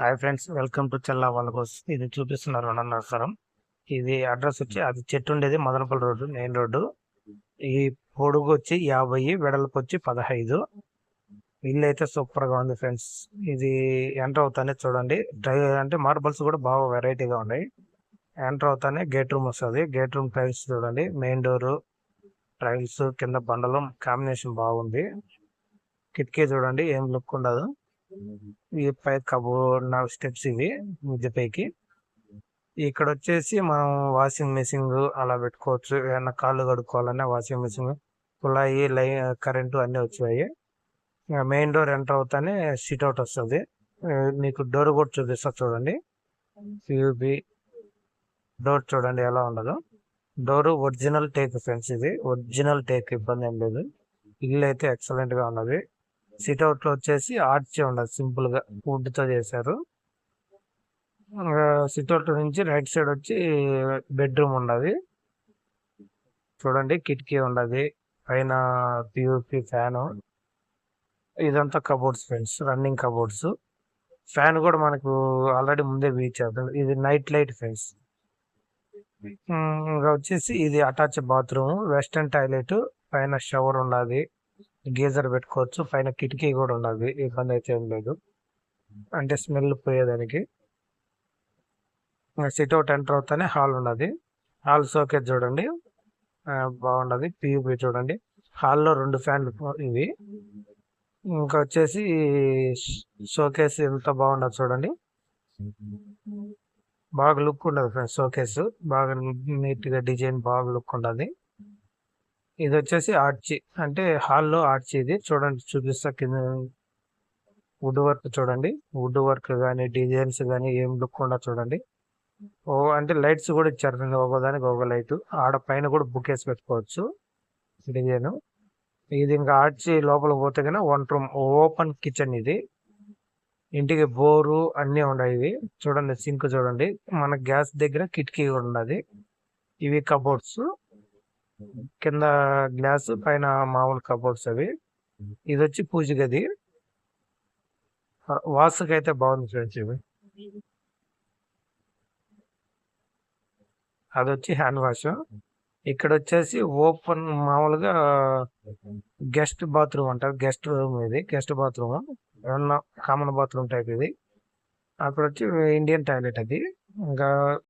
Hi friends welcome to చెల్లా వాళ్ళ కోసం ఇది చూపిస్తున్నారు రెండున్నర స్థలం ఇది అడ్రస్ వచ్చి అది చెట్టు ఉండేది మదనపల్లి రోడ్డు మెయిన్ రోడ్డు. ఈ పొడుగు వచ్చి యాభై వెడల్పు వచ్చి పదహైదు. ఇల్లు అయితే సూపర్గా ఉంది ఫ్రెండ్స్ ఇది ఎంటర్ అవుతానే చూడండి. అంటే మార్బల్స్ కూడా బాగా వెరైటీగా ఉన్నాయి. ఎంటర్ అవుతానే గేట్ రూమ్ వస్తుంది. గేట్ రూమ్ టైల్స్ చూడండి. మెయిన్ డోర్ టైల్స్ కింద బండలు కాంబినేషన్ బాగుంది. కిటికీ చూడండి ఏం లుక్ ఉండదు. ఈ పై కబోర్డ్ నా స్టెప్స్ ఇవి మిద్దె పైకి. ఇక్కడ వచ్చేసి మనం వాషింగ్ మెషిన్ అలా పెట్టుకోవచ్చు. ఏమైనా కాళ్ళు కడుక్కోవాలన్నా వాషింగ్ మెషిన్ కుళాయి లై కరెంటు అన్నీ వచ్చాయి. మెయిన్ డోర్ ఎంటర్ అవుతానే సిట్ అవుట్ వస్తుంది. మీకు డోర్ కూడా చూపిస్తా చూడండి. యూబి డోర్ చూడండి ఎలా ఉండదు. డోర్ ఒరిజినల్ టేక్ ఫ్రెండ్స్ ఇది. ఒరిజినల్ టేక్ ఇబ్బంది ఏం లేదు. ఇల్లు అయితే ఎక్సలెంట్గా ఉన్నది. సిట్ అవుట్లో వచ్చేసి ఆర్చ్ ఉండదు సింపుల్గా వుడ్తో చేశారు సిట్అవుట్ నుంచి రైట్ సైడ్ వచ్చి బెడ్రూమ్ ఉండదు చూడండి కిటికీ ఉండదు పైన పియూపి ఫ్యాన్. ఇదంతా cupboards friends running cupboards. Fan కూడా మనకు ఆల్రెడీ ముందే బీచ్ ఇది నైట్ లైట్ ఫ్రెండ్స్. ఇంకా వచ్చేసి ఇది అటాచ్ బాత్రూమ్ వెస్టర్న్ టాయిలెట్ పైన షవర్ ఉన్నది గీజర్ పెట్టుకోవచ్చు. పైన కిటికీ కూడా ఉన్నది. ఇబ్బంది అయితే ఏం లేదు. అంటే స్మెల్ పోయేదానికి. సిట్ అవుట్ ఎంటర్ అవుతానే హాల్ ఉన్నది. హాల్ సోకేజ్ చూడండి. బాగున్నది. పియూపీ చూడండి. హాల్లో రెండు ఫ్యాన్లు ఇవి. ఇంకా వచ్చేసి షోకేస్ ఎంత బాగుండదు చూడండి. బాగా లుక్ ఉండదు ఫ్రెండ్స్ షోకేస్. బాగా నీట్గా డిజైన్ బాగా లుక్ ఉండదు ఇది వచ్చేసి ఆర్చి. అంటే హాల్లో ఆర్చి ఇది. చూడండి చూపిస్తా కింద. వుడ్ వర్క్ చూడండి. వుడ్ వర్క్ కానీ డిజైన్స్ కానీ ఏం లుక్ ఉండదు చూడండి. ఓ అంటే లైట్స్ కూడా ఇచ్చారు ఒక్కోదానికి ఒక్కో ఒక లైట్. ఆడ పైన కూడా బుక్ వేసి పెట్టుకోవచ్చు. డిజైన్. ఇది ఇంకా ఆర్చి లోపల పోతే కన్నా వన్ రూమ్. ఓపెన్ కిచెన్ ఇది. ఇంటికి బోరు అన్నీ ఉన్నాయి ఇవి. చూడండి సింక్ చూడండి. మన గ్యాస్ దగ్గర కిటికీ కూడా ఉన్నది. ఇవి కబోర్డ్స్. కింద గ్లాస్ పైన మామూలు కబోర్డ్స్ అవి. ఇది వచ్చి పూజ గది. వాసుకి అయితే బాగుంది ఫ్రెండ్స్ ఇవి. అది వచ్చి హ్యాండ్ వాష్. ఇక్కడ వచ్చేసి ఓపెన్ మామూలుగా గెస్ట్ బాత్రూమ్ అంటారు. గెస్ట్ రూమ్ ఇది గెస్ట్ బాత్రూమ్. ఏమన్నా కామన్ బాత్రూమ్ టైప్ ఇది. అక్కడ వచ్చి ఇండియన్ టాయిలెట్ అది. ఇంకా